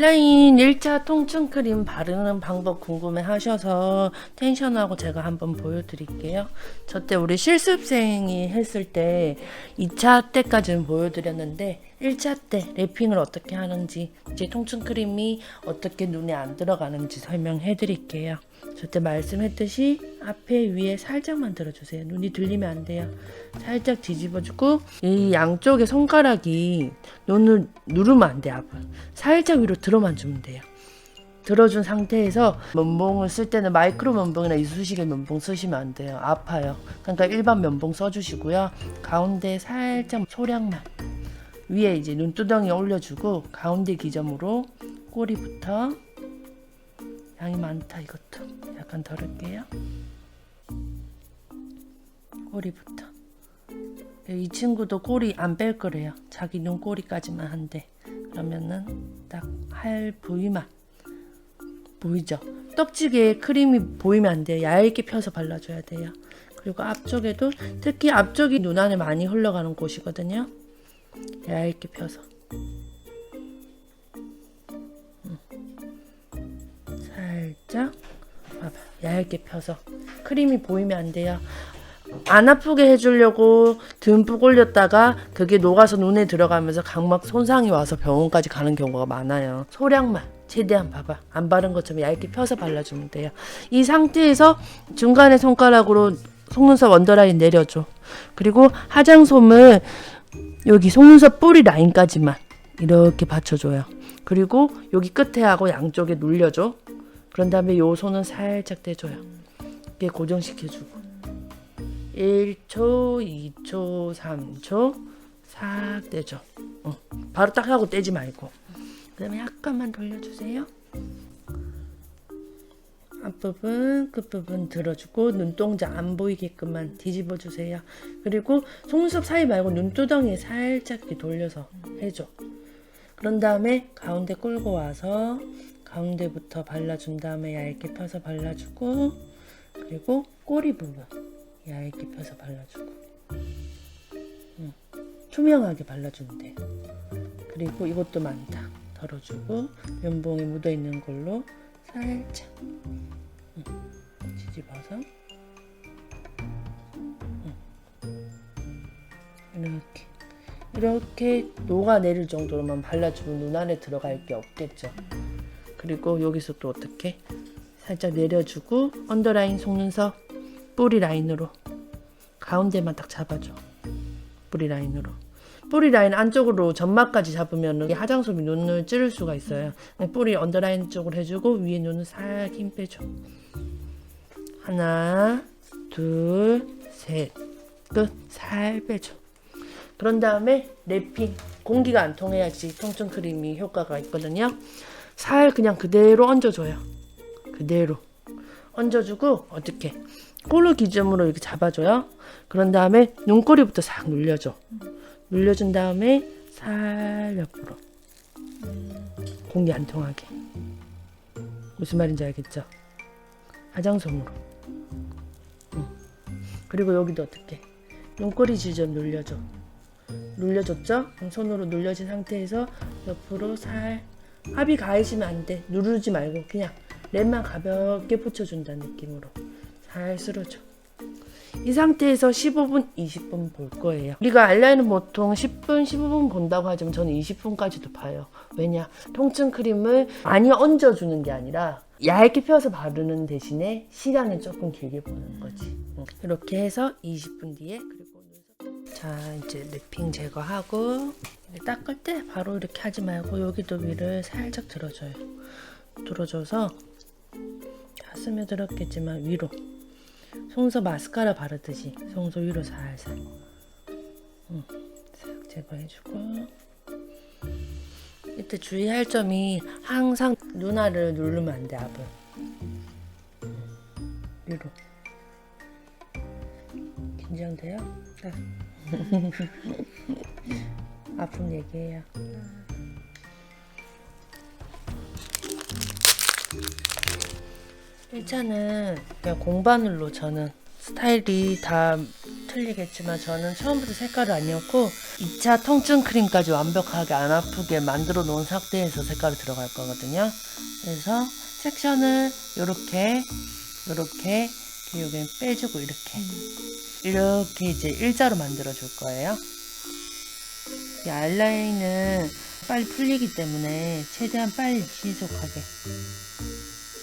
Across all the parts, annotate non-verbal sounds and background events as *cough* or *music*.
알라인 1차 통증 크림 바르는 방법 궁금해 하셔서 텐션하고 제가 한번 보여드릴게요. 저 때 우리 실습생이 했을 때 2차 때까지는 보여드렸는데 1차 때 랩핑을 어떻게 하는지 이제 통증 크림이 어떻게 눈에 안 들어가는지 설명해 드릴게요. 저때 말씀했듯이 앞에 위에 살짝만 들어주세요. 눈이 들리면 안 돼요. 살짝 뒤집어주고 이 양쪽에 손가락이 눈을 누르면 안 돼, 앞을. 살짝 위로 들어만 주면 돼요. 들어준 상태에서 면봉을 쓸 때는 마이크로 면봉이나 이쑤시개 면봉 쓰시면 안 돼요. 아파요. 그러니까 일반 면봉 써주시고요. 가운데 살짝 소량만 위에 이제 눈두덩이 올려주고 가운데 기점으로 꼬리부터 양이 많다 이것도 약간 덜을게요. 꼬리부터 이 친구도 꼬리 안 뺄 거래요. 자기 눈 꼬리까지만 한대. 그러면은 딱 할 부위만 보이죠? 떡지기에 크림이 보이면 안 돼요. 얇게 펴서 발라줘야 돼요. 그리고 앞쪽에도 특히 앞쪽이 눈 안에 많이 흘러가는 곳이거든요. 얇게 펴서. 살짝 봐봐. 얇게 펴서 크림이 보이면 안 돼요. 안 아프게 해주려고 듬뿍 올렸다가 그게 녹아서 눈에 들어가면서 각막 손상이 와서 병원까지 가는 경우가 많아요. 소량만 최대한 봐봐. 안 바른 것처럼 얇게 펴서 발라주면 돼요. 이 상태에서 중간에 손가락으로 속눈썹 언더라인 내려줘. 그리고 화장솜을 여기 속눈썹 뿌리 라인까지만 이렇게 받쳐줘요. 그리고 여기 끝에 하고 양쪽에 눌려줘. 그런 다음에 요 손은 살짝 떼줘요. 이게 고정시켜주고. 1초, 2초, 3초 싹 떼줘. 어. 바로 딱 하고 떼지 말고. 그 다음에 약간만 돌려주세요. 앞부분, 끝부분 들어주고 눈동자 안 보이게끔만 뒤집어 주세요. 그리고 속눈썹 사이 말고 눈두덩이에 살짝 이렇게 돌려서 해줘. 그런 다음에 가운데 끌고 와서 가운데부터 발라준 다음에 얇게 펴서 발라주고 그리고 꼬리 부분 얇게 펴서 발라주고 음, 투명하게 발라주면 돼요. 그리고 이것도 많다. 덜어주고 면봉에 묻어있는 걸로 살짝 음, 뒤집어서 음, 이렇게 이렇게 녹아내릴 정도로만 발라주면 눈 안에 들어갈 게 없겠죠. 그리고 여기서 또 어떻게 살짝 내려주고 언더라인 속눈썹 뿌리 라인으로 가운데만 딱 잡아줘. 뿌리 라인으로. 뿌리 라인 안쪽으로 점막까지 잡으면 이 화장솜이 눈을 찌를 수가 있어요. 뿌리 언더라인 쪽으로 해주고 위에 눈을 살힘 빼줘. 하나, 둘, 셋, 끝. 살 빼줘. 그런 다음에 랩핑. 공기가 안 통해야지 통증 크림이 효과가 있거든요. 살 그냥 그대로 얹어줘요. 그대로. 얹어주고 어떻게 꼬르 기점으로 이렇게 잡아줘요. 그런 다음에 눈꼬리부터 싹 눌려줘. 눌려준 다음에 살 옆으로 공기 안 통하게. 무슨 말인지 알겠죠? 화장솜으로. 응. 그리고 여기도 어떻게 눈꼬리 지점 눌려줘. 눌려줬죠? 손으로 눌려진 상태에서 옆으로 살 합이 가해지면 안 돼. 누르지 말고 그냥 랩만 가볍게 붙여준다는 느낌으로 잘 쓸어줘. 이 상태에서 15분, 20분 볼 거예요. 우리가 알라인은 보통 10분, 15분 본다고 하지만 저는 20분까지도 봐요. 왜냐? 통증 크림을 많이 얹어주는 게 아니라 얇게 펴서 바르는 대신에 시간을 조금 길게 보는 거지. 응. 이렇게 해서 20분 뒤에 그리고 자 이제 랩핑 제거하고 닦을 때 바로 이렇게 하지 말고 여기도 위를 살짝 들어줘요. 들어줘서 다 스며들었겠지만 위로 속눈썹 마스카라 바르듯이 속눈썹 위로 살살 응, 싹 제거해주고 이때 주의할 점이 항상 눈알을 누르면 안돼 압을 위로 긴장돼요? 자. *laughs* 아픔 얘기해요. 일차는 그냥 공바늘로 저는 스타일이 다 틀리겠지만 저는 처음부터 색깔을 아니었고 2차 통증 크림까지 완벽하게 안 아프게 만들어 놓은 상태에서 색깔이 들어갈 거거든요. 그래서 섹션을 이렇게 이렇게 여기 빼주고 이렇게 이렇게 이제 일자로 만들어 줄 거예요. 이 아이라인은 빨리 풀리기 때문에 최대한 빨리 신속하게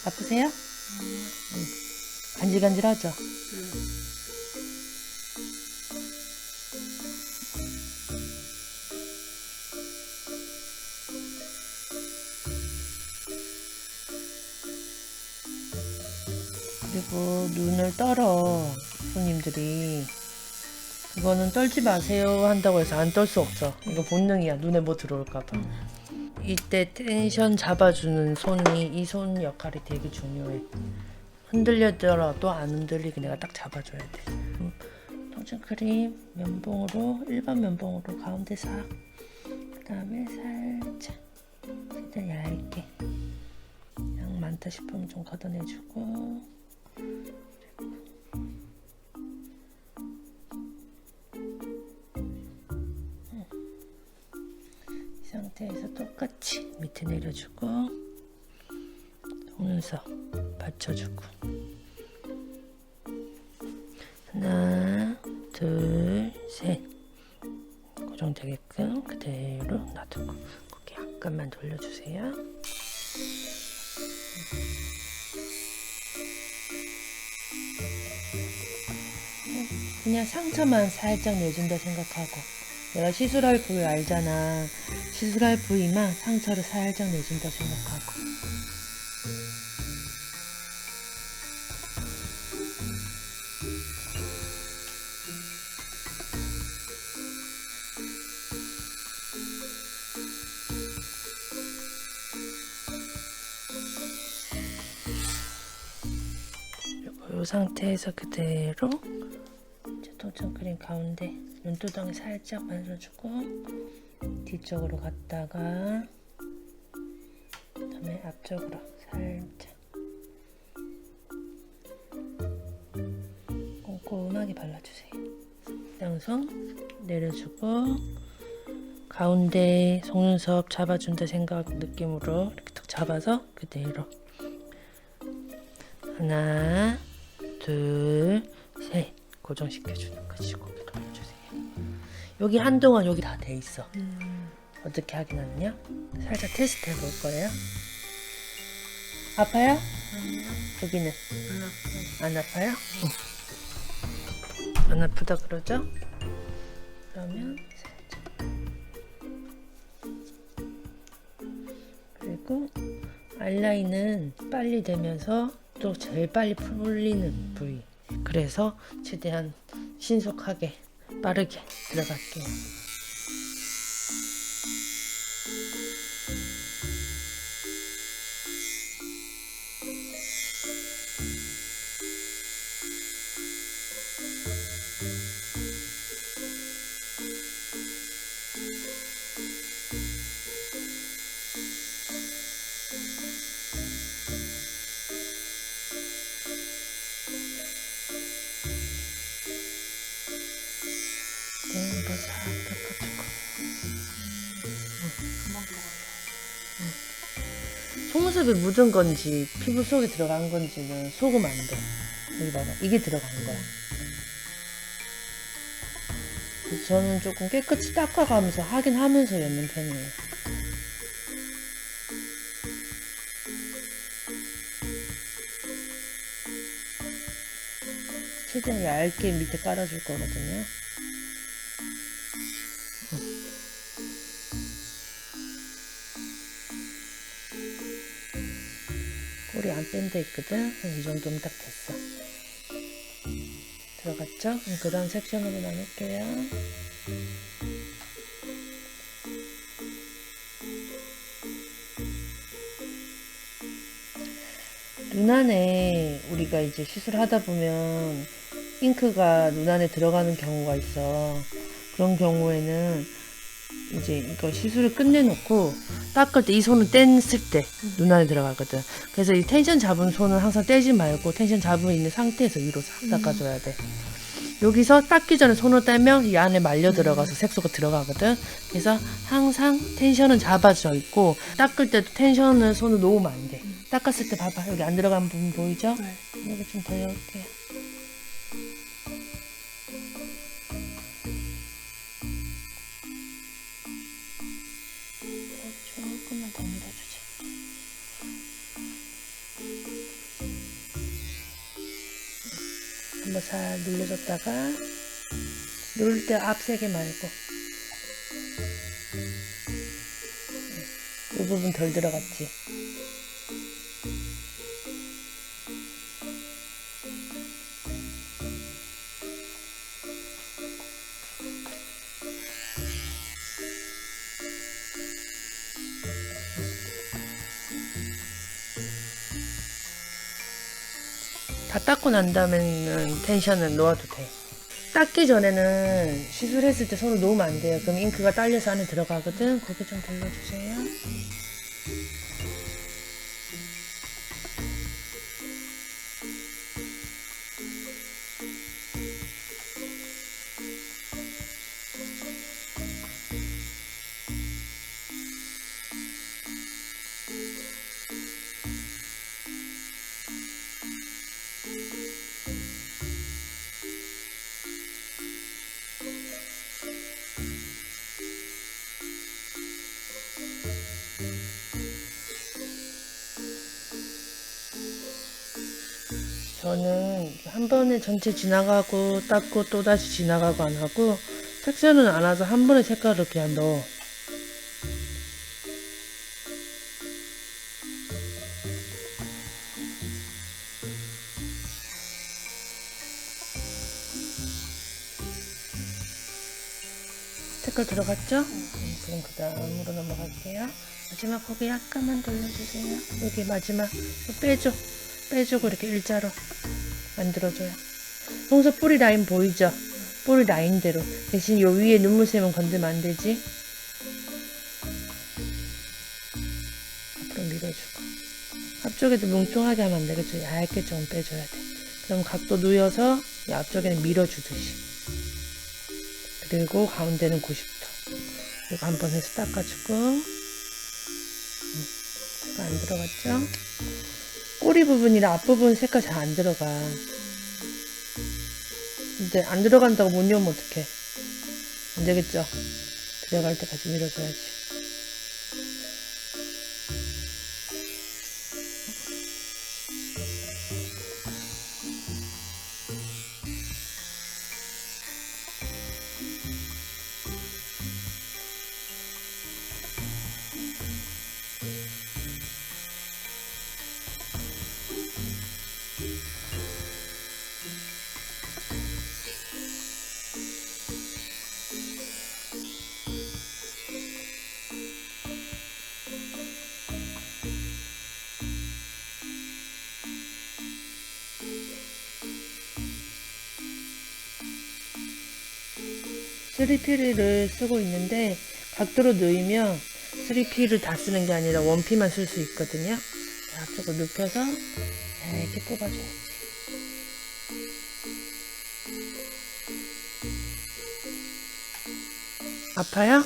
아프세요? 응. 간질간질하죠? 그리고 눈을 떨어 손님들이 이거는 떨지 마세요 한다고 해서 안 떨 수 없어 이거 본능이야. 눈에 뭐 들어올까봐. 이때 텐션 잡아주는 손이 이 손 역할이 되게 중요해. 흔들려더라도 안 흔들리게 내가 딱 잡아줘야 돼. 음, 통증 크림 면봉으로 일반 면봉으로 가운데 싹. 그다음에 살짝 최대한 얇게. 양 많다 싶으면 좀 걷어내주고. 이 상태에서 똑같이 밑에 내려주고 속눈썹 받쳐주고. 하나 둘셋. 고정되게끔 그대로 놔두고. 고개 약간만 돌려주세요. 그냥 상처만 살짝 내준다 생각하고 내가 시술할 부위 알잖아. 시술할 부위만 상처를 살짝 내준다 생각하고. 이 상태에서 그대로 도전 크림 가운데 눈두덩이 살짝 만들어주고 뒤쪽으로 갔다가 그다음에 앞쪽으로 살짝. 꼼꼼하게 발라주세요. 양손 내려주고 가운데 속눈썹 잡아준다 생각 느낌으로 이렇게 딱 잡아서 그대로. 하나 둘 셋 고정시켜주는 거지 고개 돌려주세요. 여기 한동안 여기 다 돼 있어. 어떻게 하긴 하느냐? 살짝 테스트 해볼 거예요. 아파요? 여기는? 안 아파요? 응. 안 아프다 그러죠? 그러면 살짝. 그리고 아이라인은 빨리 되면서 또 제일 빨리 풀리는 부위 그래서 최대한 신속하게 빠르게 들어갈게요 속눈썹에 묻은 건지 피부 속에 들어간 건지는 속으면 안 돼. 여기 봐봐. 이게 들어간 거야. 저는 조금 깨끗이 닦아가면서 하긴 하면서 엮는 편이에요. 최대한 얇게 밑에 깔아줄 거거든요. 데 있거든. 이 정도면 딱 됐어. 들어갔죠? 그 다음 섹션으로 나눌게요. 눈 안에 우리가 이제 시술하다 보면 잉크가 눈 안에 들어가는 경우가 있어. 그런 경우에는 이제 이거 시술을 끝내놓고 닦을 때 이 손을 뗐을 때 눈 안에 들어가거든. 그래서 이 텐션 잡은 손은 항상 떼지 말고 텐션 잡고 있는 상태에서 위로 싹 닦아줘야 돼. 여기서 닦기 전에 손을 떼면 이 안에 말려 들어가서 색소가 들어가거든. 그래서 항상 텐션은 잡아져 있고 닦을 때도 텐션을 손을 놓으면 안 돼. 닦았을 때 봐봐 여기 안 들어간 부분 보이죠? 네. 여기 좀 돌려볼게요. 한번 살 눌러줬다가 누를 때 앞세게 말고 이 부분 덜 들어갔지. 닦고 난 다음에는 텐션을 놓아도 돼. 닦기 전에는 시술했을 때 손을 놓으면 안 돼요. 그럼 잉크가 딸려서 안에 들어가거든. 고개 좀 돌려주세요. 저는 한 번에 전체 지나가고 닦고 또 다시 지나가고 안 하고 섹션은 안 와서 한 번에 색깔을 그냥 넣어. 색깔 들어갔죠? 네, 그럼 그 다음으로 넘어갈게요. 마지막 고개 약간만 돌려주세요. 여기 마지막 빼줘. 빼주고 이렇게 일자로 만들어줘요. 홍서 뿌리 라인 보이죠? 뿌리 라인대로. 대신 요 위에 눈물샘은 건들면 안 되지. 앞으로 밀어주고. 앞쪽에도 뭉퉁하게 하면 안 되겠죠? 얇게 좀 빼줘야 돼. 그럼 각도 누여서 이 앞쪽에는 밀어주듯이. 그리고 가운데는 90도. 이거 한 번 해서 닦아주고. 안 들어갔죠? 꼬리 부분이랑 앞부분 색깔 잘 안 들어가. 근데 안 들어간다고 못 넣으면 어떡해. 안 되겠죠? 들어갈 때까지 밀어줘야지. 쓰리피를 쓰고 있는데 각도로 넣으면 쓰리피를 다 쓰는 게 아니라 원피만 쓸 수 있거든요. 자, 앞쪽으로 눕혀서 이렇게 뽑아줘야지. 아파요?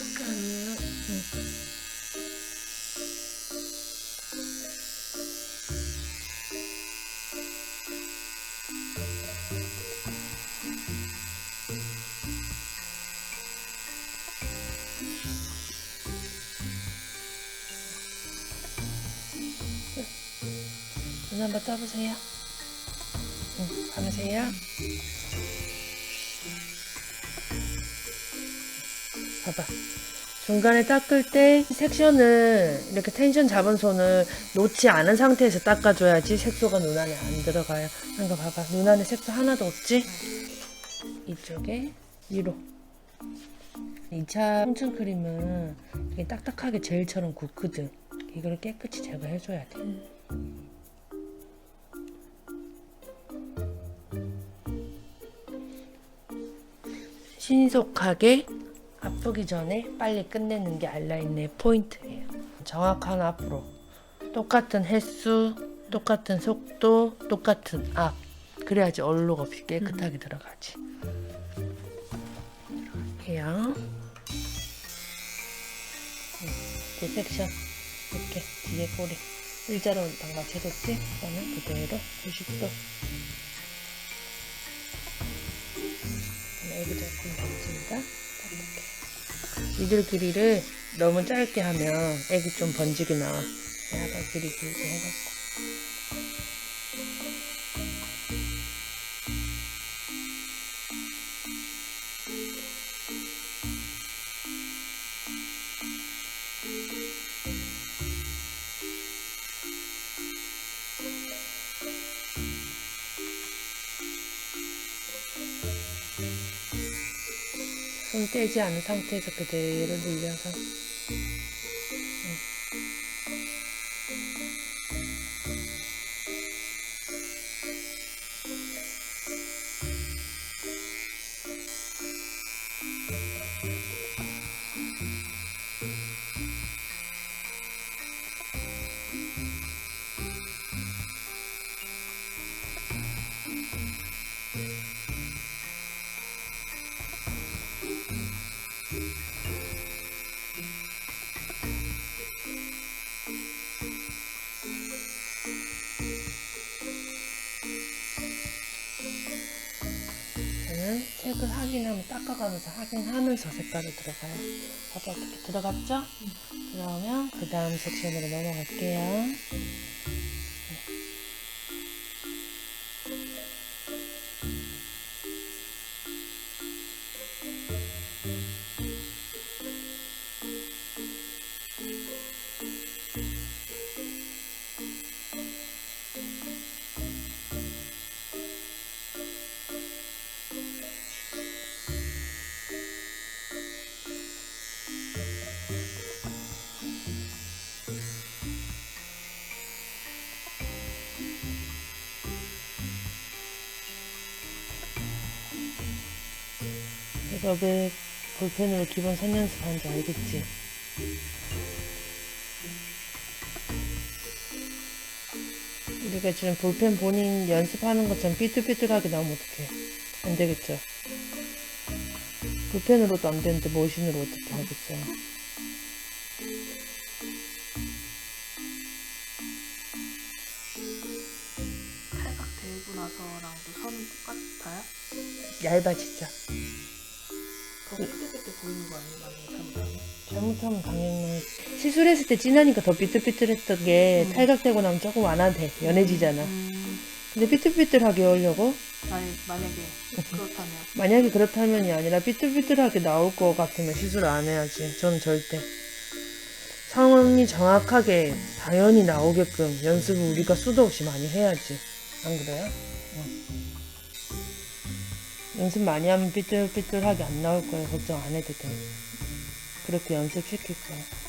눈 한번 떠보세요. 응, 감으세요. 봐봐. 중간에 닦을 때 섹션을 이렇게 텐션 잡은 손을 놓지 않은 상태에서 닦아줘야지 색소가 눈 안에 안 들어가요. 한거 봐봐. 눈 안에 색소 하나도 없지? 이쪽에 위로. 2차 홍천 크림은 딱딱하게 젤처럼 굳거든. 이걸 깨끗이 제거해줘야 돼. 신속하게 아프기 전에 빨리 끝내는 게 알라인의 포인트예요. 정확한 앞으로 똑같은 횟수, 똑같은 속도, 똑같은 앞. 그래야지 얼룩 없이 깨끗하게 들어가지. 들어갈게요. 이 섹션 이렇게 뒤에 꼬리 일자로 담가채줬지? 그다음에 그대로 90도 이들 길이를 너무 짧게 하면 애기 좀 번지게 나와. 약간 길이 길게 해갖고. 손 떼지 않은 상태에서 그대로 늘려서 닦아가면서 확인하면서 색깔이 들어가요. 봐봐 어떻게 들어갔죠? 그러면 그 다음 섹션으로 넘어갈게요. 내가 왜 볼펜으로 기본 선 연습 하는지 알겠지? 우리가 지금 볼펜 본인 연습하는 것처럼 삐뚤삐뚤하게 나오면 어떡해. 안 되겠죠? 볼펜으로도 안 되는데 머신으로 어떻게 하겠어요? 탈각 되고 나서랑도 선이 똑같아요? 얇아지죠? 보이는 거? 만약에 잘못하면? 잘못하면 당연히 시술했을 때 진하니까 더 삐뚤삐뚤했던 게 탈각되고 나면 조금 완화돼 연해지잖아 음, 근데 삐뚤삐뚤하게 하려고 만약, 만약에 그렇다면 *laughs* 만약에 그렇다면이 아니라 삐뚤삐뚤하게 나올 것 같으면 시술 안 해야지 저는 절대 상황이 정확하게 당연히 나오게끔 연습을 우리가 수도 없이 많이 해야지 안 그래요? 응. 연습 많이 하면 삐뚤삐뚤하게 안 나올 거예요. 걱정 안 해도 돼. 그렇게 연습시킬 거야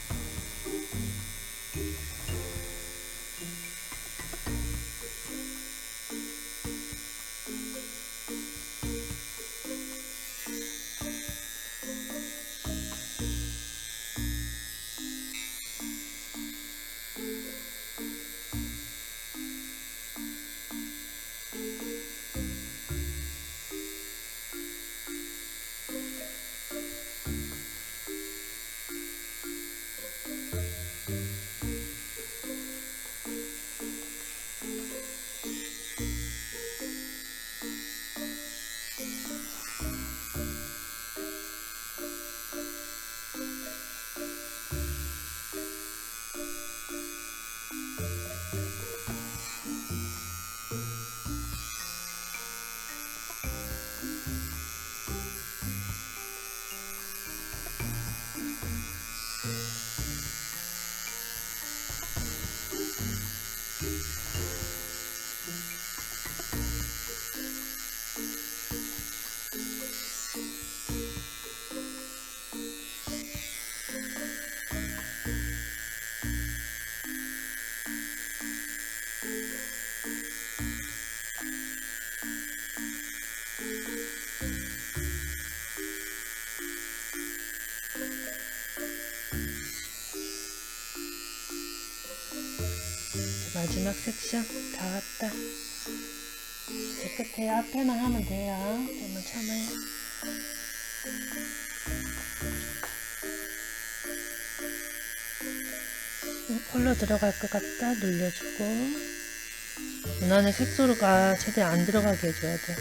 마지막 섹션 다 왔다. 깨끗해요. 앞에만 하면 돼요. 좀만 참아요. 음, 컬러 들어갈 것 같다. 눌려주고. 눈안에 색소가 최대한 안 들어가게 해줘야 돼.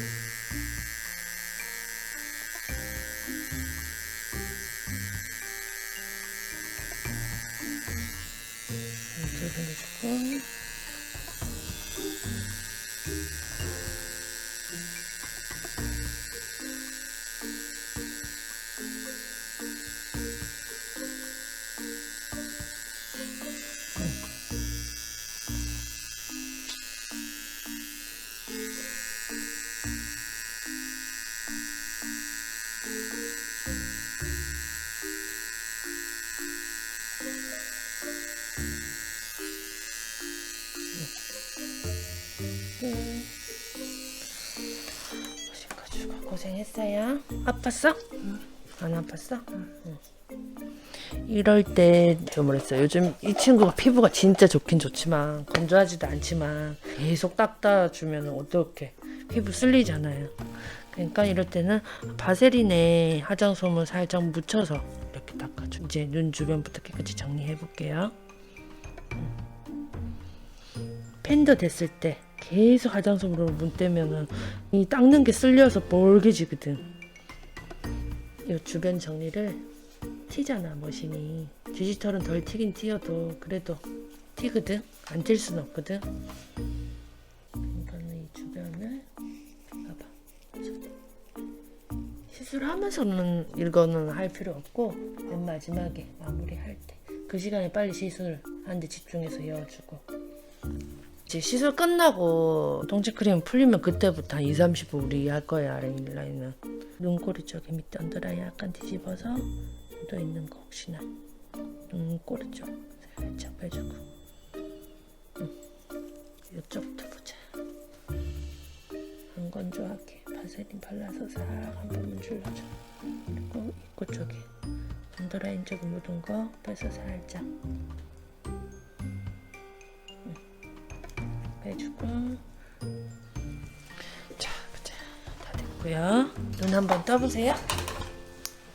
아팠어? 안 아팠어? 응. 이럴 때 뭐랬어요. 요즘 이 친구가 피부가 진짜 좋긴 좋지만 건조하지도 않지만 계속 닦아주면 어떡해 피부 쓸리잖아요. 그러니까 이럴 때는 바세린에 화장솜을 살짝 묻혀서 이렇게 닦아줘. 이제 눈 주변부터 깨끗이 정리해 볼게요. 팬더 됐을 때 계속 화장솜으로 문 떼면은 이 닦는 게 쓸려서 볼개지거든. 이 주변 정리를 튀잖아 머신이. 디지털은 덜 튀긴 튀어도 그래도 튀거든. 안튈순 없거든. 그러니까는 이 주변을 봐봐. 시술하면서는 이거는 할 필요 없고 맨 마지막에 마무리할 때 그 시간에 빨리 시술 하는데 집중해서 이어주고 이제 시술 끝나고 동치크림 풀리면 그때부터 한 2, 30분 우리 할 거야 아이라인은 눈꼬리 쪽에 밑에 언더라인 약간 뒤집어서 묻어 있는 거 혹시나. 눈꼬리 쪽. 살짝 빼주고. 응. 이쪽부터 보자. 안 건조하게 바세린 발라서 싹 한 번만 줄여줘. 그리고 입구 쪽에 언더라인 쪽 묻은 거 빼서 살짝. 빼주고. 자 보자 다 됐고요 눈 한번 떠보세요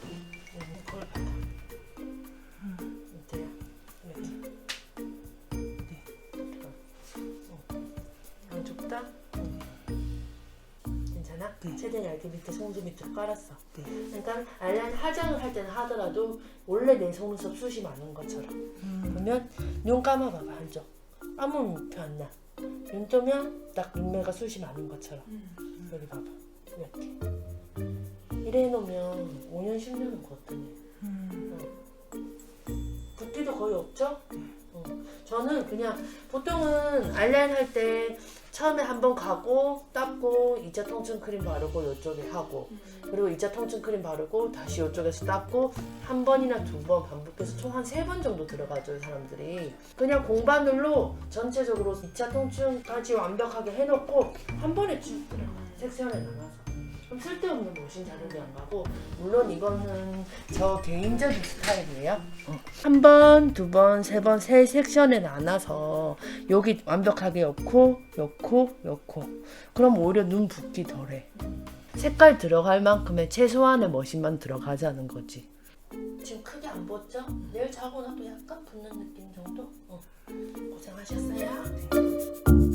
음. 음. 네. 어. 양쪽 다? 응. 괜찮아? 최대한 얇게 밑에 송수 밑으로 깔았어 그러니까 알란 화장을 할 때는 하더라도 원래 내 속눈썹 숱이 많은 것처럼 그러면 눈 감아봐봐 한쪽 아무 물표 안 나. 눈 뜨면 딱 눈매가 숱이 많은 것처럼 여기 봐봐 이렇게 이래 해놓으면 5년 10년은 거뜬해 붓기도 거의 없죠? 어. 저는 그냥 보통은 아이라인 할 때 처음에 한번 가고 닦고 2차 통증 크림 바르고 이쪽에 하고 그리고 2차 통증 크림 바르고 다시 이쪽에서 닦고 한 번이나 두 번 반복해서 총 한 세 번 정도 들어가죠 사람들이 그냥 공바늘로 전체적으로 2차 통증까지 완벽하게 해놓고 한 번에 쭉 들어가 섹션에 나눠서 그럼 쓸데없는 모신 자극이 안 가고 물론 이거는 저 개인적인 스타일이에요 한 번, 두 번, 세 번, 세 섹션에 나눠서 여기 완벽하게 엮고 엮고 엮고 그럼 오히려 눈 붓기 덜해 색깔 들어갈 만큼의 최소한의 머신만 들어가자는 거지 지금 크게 안 붓죠? 내일 자고 나도 약간 붓는 느낌 정도? 어. 고생하셨어요